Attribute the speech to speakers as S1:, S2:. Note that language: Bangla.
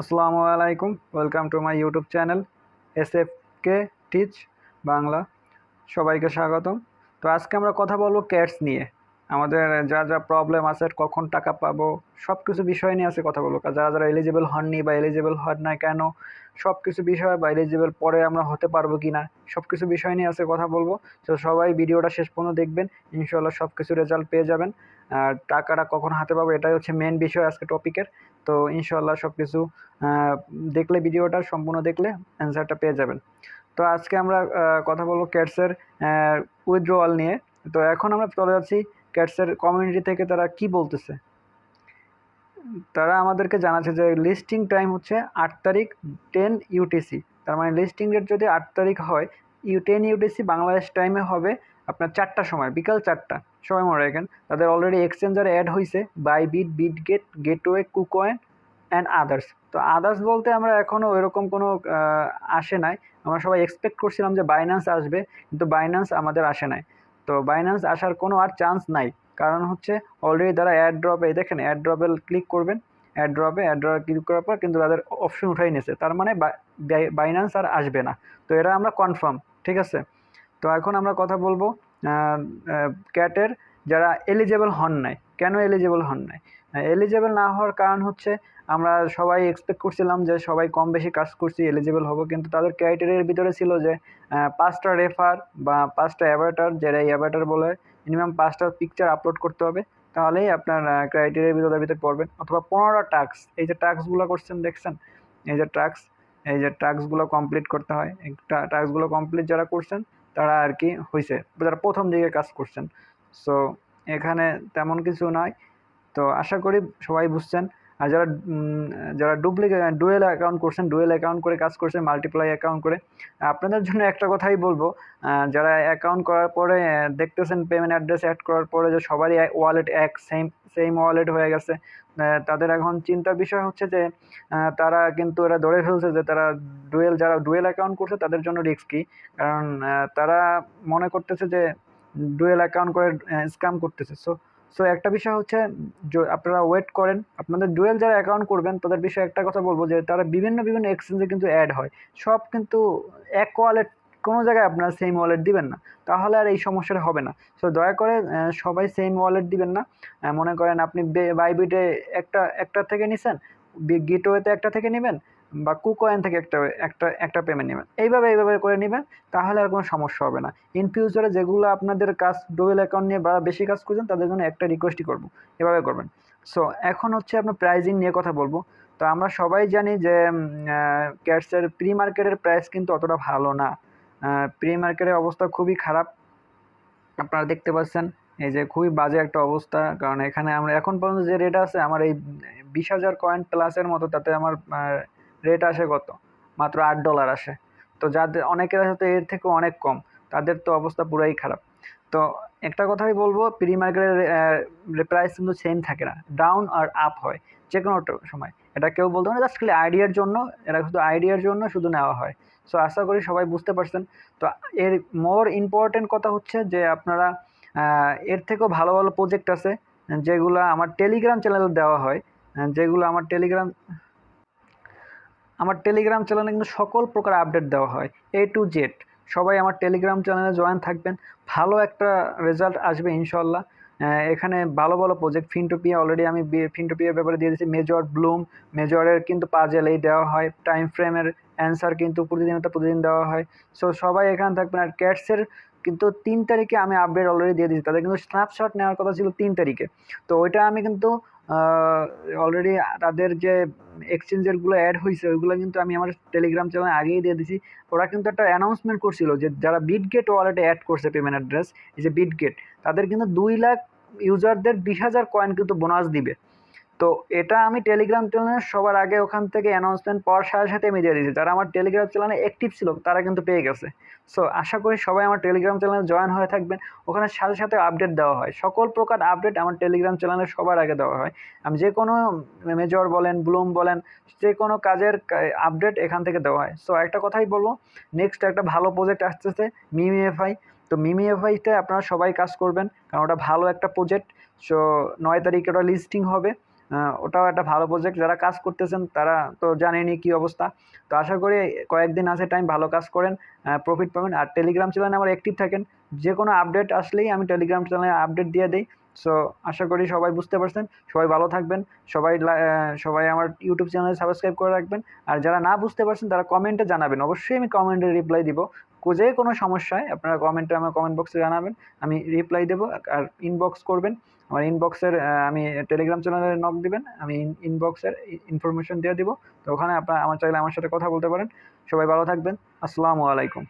S1: আসসালামু আলাইকুম welcome to my YouTube channel S F K teach Bangla সবাইকে স্বাগতম। তো আজকে আমরা কথা বলব ক্যাটস নিয়ে। আমাদের যা যা প্রবলেম আছে, কখন টাকা পাবো সব কিছু বিষয় নিয়ে আছে কথা বলব। যারা যারা এলিজিবল হননি বা এলিজিবল হন না কেন সব কিছু বিষয় বা এলিজিবল পরে আমরা হতে পারব কি না সব কিছু বিষয় নিয়ে আছে কথা বলব। তো সবাই ভিডিওটা শেষ পর্যন্ত দেখবেন ইনশাল্লাহ সব কিছু রেজাল্ট পেয়ে যাবেন। আর টাকাটা কখন হাতে পাবো, এটাই হচ্ছে মেন বিষয় আজকে টপিকের তো ইনশাল্লাহ সব কিছু দেখলে, ভিডিওটা সম্পূর্ণ দেখলে অ্যান্সারটা পেয়ে যাবেন। তো আজকে আমরা কথা বলব ক্যাটসের উইথড্রোয়াল নিয়ে। তো এখন আমরা চলে যাচ্ছি ক্যাটসের কমিউনিটি থেকে তারা কি বলতেছে। তারা আমাদেরকে জানাচ্ছে যে লিস্টিং টাইম হচ্ছে আট তারিখ টেন ইউটিসি তার মানে লিস্টিং ডেট যদি আট তারিখ হয় টেন ইউটিসি বাংলাদেশ টাইমে হবে আপনার চারটার সময়, বিকাল চারটা সময় মনে রাখেন। তাদের অলরেডি এক্সচেঞ্জার অ্যাড হয়েছে Bybit bit gate gateway KuCoin and others তো আদার্স বলতে আমরা এখনও ওইরকম কোনো আসে নাই। আমরা সবাই এক্সপেক্ট করছিলাম যে বাইন্যান্স আসবে, কিন্তু বাইন্যান্স আমাদের আসে নাই। তো বাইন্যান্স আসার কোনো আর চান্স নাই। কারণ হচ্ছে অলরেডি তারা অ্যাড ড্রপে দেখেন অ্যাড ড্রপে ক্লিক করবেন। অ্যাড ড্রপে অ্যাড ড্রপে ক্লিক করার পর কিন্তু তাদের অপশন উঠাই নিয়েছে তার মানে বাইন্যান্স আর আসবে না। তো এটা আমরা কনফার্ম ঠিক আছে? তো এখন আমরা কথা বলব ক্যাটের যারা এলিজেবল হন নাই। কেন এলিজেবল হন নাই? এলিজেবল না হওয়ার কারণ হচ্ছে আমরা সবাই এক্সপেক্ট করছিলাম যে সবাই কম বেশি কাজ করছি এলিজেবল হব, কিন্তু তাদের ক্রাইটেরিয়ার ভিতরে ছিল যে পাঁচটা রেফার বা পাঁচটা অ্যাভাটার যারা এই অ্যাভাটার বলে মিনিমাম পাঁচটা পিকচার আপলোড করতে হবে, তাহলেই আপনার ক্রাইটেরিয়ার ভিতরে ভিতরে পড়বেন। অথবা পনেরোটা টাস্ক এই যে টাস্কগুলো করছেন, দেখছেন? এই যে টাস্ক এই যে টাস্কগুলো কমপ্লিট করতে হয় টাস্কগুলো কমপ্লিট যারা করছেন, তারা আর কি হয়েছে যারা প্রথম দিকে কাজ করছেন। সো এখানে তেমন কিছু নয় তো আশা করি সবাই বুঝছেন। আর যারা যারা ডুপ্লিকেট ডুয়েল অ্যাকাউন্ট করছেন ডুয়েল অ্যাকাউন্ট করে কাজ করছেন মাল্টিপ্লাই অ্যাকাউন্ট করে, আপনাদের জন্য একটা কথাই বলব যারা অ্যাকাউন্ট করার পরে দেখতেছেন পেমেন্ট অ্যাড্রেস অ্যাড করার পরে যে সবারই ওয়ালেট এক সেম সেম ওয়ালেট হয়ে গেছে তাদের এখন চিন্তার বিষয় হচ্ছে যে তারা কিন্তু এরা ধরে ফেলছে যে তারা ডুয়েল যারা ডুয়েল অ্যাকাউন্ট করছে তাদের জন্য রিস্কি কারণ তারা মনে করতেছে যে ডুয়েল অ্যাকাউন্ট করে স্ক্যাম করতেছে। সো সো একটা বিষয় হচ্ছে আপনারা ওয়েট করেন, আপনাদের ডুয়েল যারা অ্যাকাউন্ট করবেন, তাদের বিষয়ে একটা কথা বলব যে, তারা বিভিন্ন বিভিন্ন এক্সচেঞ্জে কিন্তু অ্যাড হয়। সব কিন্তু এক ওয়ালেট কোনো জায়গায় আপনারা সেম ওয়ালেট দিবেন না। তাহলে আর এই সমস্যাটা হবে না। সো দয়া করে সবাই সেম ওয়ালেট দিবেন না। মনে করেন আপনি বাইবিটে একটা একটা থেকে নিছেন গেটওয়েতে একটা থেকে নেবেন বা কুকয়েন থেকে একটা একটা একটা পেমেন্ট নেবেন। এইভাবে এইভাবে করে নেবেন, তাহলে আর কোনো সমস্যা হবে না। ইন ফিউচারে যেগুলো আপনাদের কাজ ডুয়েল অ্যাকাউন্ট নিয়ে বা বেশি কাজ করছেন, তাদের জন্য একটা রিকোয়েস্টই করব। এভাবে করবেন। সো এখন হচ্ছে আপনার প্রাইজিং নিয়ে কথা বলব। তো আমরা সবাই জানি যে ক্যাটসের প্রি মার্কেটের প্রাইস কিন্তু অতটা ভালো না। প্রি মার্কেটের অবস্থা খুবই খারাপ। আপনারা দেখতে পাচ্ছেন, এই যে খুবই বাজে একটা অবস্থা। কারণ এখানে আমরা, এখন পর্যন্ত যে রেট আছে, আমার এই বিশ হাজার কয়েন প্লাসের মতো, তাতে আমার রেট আসে কত? মাত্র আট ডলার আসে। তো যাদের, অনেকের আছে তো এর থেকে অনেক কম। তাদের তো অবস্থা পুরাই খারাপ। তো একটা কথাই বলব প্রি মার্কেটের প্রাইস কিন্তু সেম থাকে না। ডাউন আর আপ হয় যে কোনো সময়। এটা কেউ বলতে না জাস্ট খালি আইডিয়ার জন্য, এটা শুধু আইডিয়ার জন্য শুধু নেওয়া হয়। সো আশা করি সবাই বুঝতে পারছেন। তো এর মোর ইম্পর্টেন্ট কথা হচ্ছে যে আপনারা এর থেকেও ভালো ভালো প্রজেক্ট আছে, যেগুলো আমার টেলিগ্রাম চ্যানেলে দেওয়া হয়। যেগুলো আমার টেলিগ্রাম আমার টেলিগ্রাম চ্যানেলে কিন্তু সকল প্রকার আপডেট দেওয়া হয় এ টু জেড সবাই আমার টেলিগ্রাম চ্যানেলে জয়েন থাকবেন, ভালো একটা রেজাল্ট আসবে ইনশাল্লাহ। এখানে ভালো ভালো প্রজেক্ট ফিনটোপিয়া অলরেডি আমি ফিনটোপিয়ার ব্যাপারে দিয়ে দিয়েছি মেজর ব্লুম মেজরের কিন্তু পাজেলেই দেওয়া হয় টাইম ফ্রেমের অ্যান্সার কিন্তু প্রতিদিনত প্রতিদিন দেওয়া হয়। সো সবাই এখানে থাকবেন আর ক্যাটসের কিন্তু তিন তারিখে আমি আপডেট অলরেডি দিয়ে দিয়েছি, তাদের কিন্তু স্ন্যাপশট নেওয়ার কথা ছিল তিন তারিখে। তো ওইটা আমি কিন্তু অলরেডি তাদের যে এক্সচেঞ্জেরগুলো অ্যাড হয়েছে ওইগুলো কিন্তু আমি আমার টেলিগ্রাম চ্যানেলে আগেই দিয়ে দিছি। ওরা কিন্তু একটা অ্যানাউন্সমেন্ট করছিল যে যারা বিটগেট ওয়ালেটে অ্যাড করছে পেমেন্ট অ্যাড্রেস এই যে বিটগেট তাদের কিন্তু দুই লাখ ইউজারদের বিশ হাজার কয়েন কিন্তু বোনাস দিবে। তো এটা আমি টেলিগ্রাম চ্যানেলে সবার আগে ওখান থেকে অ্যানাউন্সমেন্ট পাওয়ার সাথে সাথে আমি দিয়ে দিয়েছি। যারা আমার টেলিগ্রাম চ্যানেলে অ্যাক্টিভ ছিল, তারা কিন্তু পেয়ে গেছে। সো আশা করি সবাই আমার টেলিগ্রাম চ্যানেলে জয়েন হয়ে থাকবেন। ওখানে সাথে সাথে আপডেট দেওয়া হয়। সকল প্রকার আপডেট আমার টেলিগ্রাম চ্যানেলে সবার আগে দেওয়া হয়। আমি যে কোনো মেজর বলেন ব্লুম বলেন, যে কোনো কাজের আপডেট এখান থেকে দেওয়া হয়। সো একটা কথাই বলব নেক্সট একটা ভালো প্রজেক্ট আসতেছে মিমি এফআই তো মিমি এফআইতে আপনারা সবাই কাজ করবেন, কারণ ওটা ভালো একটা প্রজেক্ট সো নয় তারিখে ওটা লিস্টিং হবে। ওটাও একটা ভালো প্রজেক্ট যারা কাজ করতেছেন, তারা তো জানেনই কী অবস্থা। তো আশা করি কয়েকদিন আছে টাইম ভালো কাজ করেন প্রফিট পাবেন। আর টেলিগ্রাম চ্যানেলে আমার অ্যাক্টিভ থাকেন। যে কোনো আপডেট আসলেই আমি টেলিগ্রাম চ্যানেলে আপডেট দিয়ে দিই। সো আশা করি সবাই বুঝতে পারছেন। সবাই ভালো থাকবেন। সবাই সবাই আমার ইউটিউব চ্যানেলে সাবস্ক্রাইব করে রাখবেন। আর যারা না বুঝতে পারছেন, তারা কমেন্টে জানাবেন। অবশ্যই আমি কমেন্টে রিপ্লাই দিব। যে কোনো সমস্যায় আপনারা কমেন্টে আমার কমেন্ট বক্সে জানাবেন। আমি রিপ্লাই দেবো। আর ইনবক্স করবেন। আমার ইনবক্সের আমি টেলিগ্রাম চ্যানেলে নক দিবেন, আমি ইনবক্সের ইনফরমেশন দিয়ে দিব। তো ওখানে আপনারা আমার চাইলে আমার সাথে কথা বলতে পারেন। সবাই ভালো থাকবেন। আসসালামু আলাইকুম।